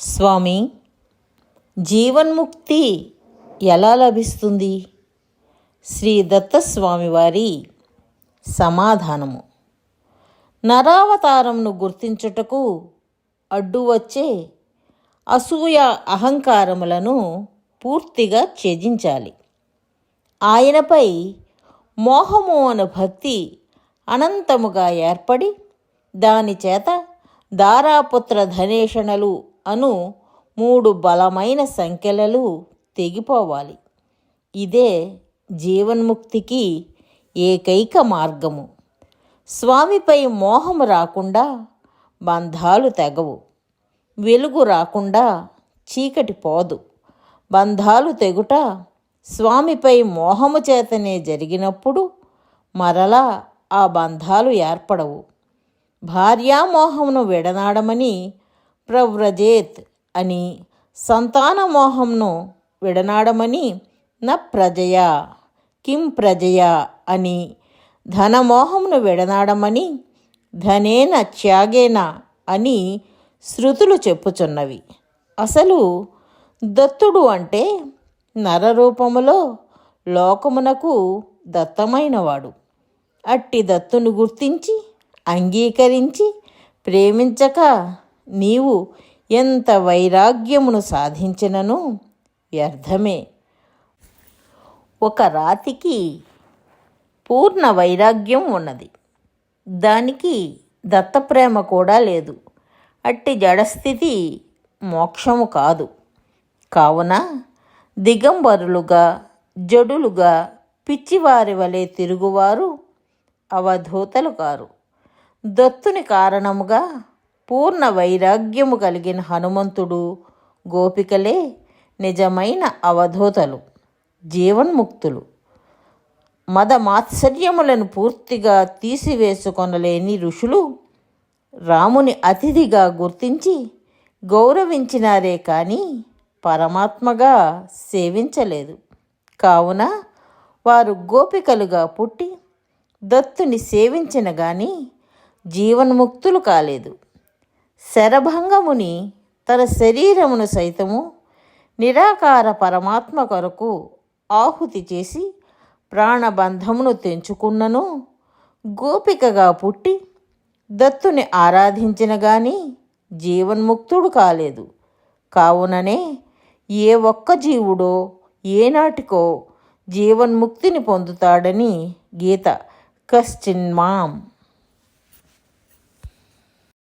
స్వామి జీవన్ముక్తి ఎలా లభిస్తుంది? శ్రీ దత్తస్వామి వారి సమాధానము. నరావతారంను గుర్తించుటకు అడ్డు వచ్చే అసూయ అహంకారములను పూర్తిగా త్యజించాలి. ఆయనపై మోహము అను భక్తి అనంతముగా ఏర్పడి దానిచేత దారాపుత్ర ధనేషణలు అను మూడు బలమైన సంఖ్యలలు తెగిపోవాలి. ఇదే జీవన్ముక్తికి ఏకైక మార్గము. స్వామిపై మోహము రాకుండా బంధాలు తెగవు. వెలుగు రాకుండా చీకటి పోదు. బంధాలు తెగుట స్వామిపై మోహము చేతనే జరిగినప్పుడు మరలా ఆ బంధాలు ఏర్పడవు. భార్యామోహమును విడనాడమని ప్రవ్రజేత్ అని సంతానమోహంను విడనాడమని న ప్రజయా కిం ప్రజయా అని ధనమోహమును విడనాడమని ధనేన త్యాగేన అని శృతులు చెప్పుచున్నవి. అసలు దత్తుడు అంటే నరరూపములో లోకమునకు దత్తమైనవాడు. అట్టి దత్తును గుర్తించి అంగీకరించి ప్రేమించక నీవు ఎంత వైరాగ్యమును సాధించినను వ్యర్థమే. ఒక రాతికి పూర్ణ వైరాగ్యం ఉన్నది. దానికి దత్తప్రేమ కూడా లేదు. అట్టి జడస్థితి మోక్షము కాదు. కావున దిగంబరులుగా జడులుగా పిచ్చివారి వలె తిరుగువారు అవధూతలు కారు. దత్తుని కారణముగా పూర్ణ వైరాగ్యము కలిగిన హనుమంతుడు గోపికలే నిజమైన అవధూతలు జీవన్ముక్తులు. మద మాత్సర్యములను పూర్తిగా తీసివేసుకొనలేని ఋషులు రాముని అతిథిగా గుర్తించి గౌరవించినారే కానీ పరమాత్మగా సేవించలేదు. కావున వారు గోపికలుగా పుట్టి దత్తుని సేవించిన గాని జీవన్ముక్తులు కాలేదు. శరభంగముని తన శరీరమును సైతము నిరాకార పరమాత్మ కొరకు ఆహుతి చేసి ప్రాణబంధమును తెంచుకున్నను. గోపికగా పుట్టి దత్తుని ఆరాధించిన గాని జీవన్ముక్తుడు కాలేదు. కావుననే ఏ ఒక్క జీవుడో ఏనాటికో జీవన్ముక్తిని పొందుతాడని గీత కశ్చిన్ మాం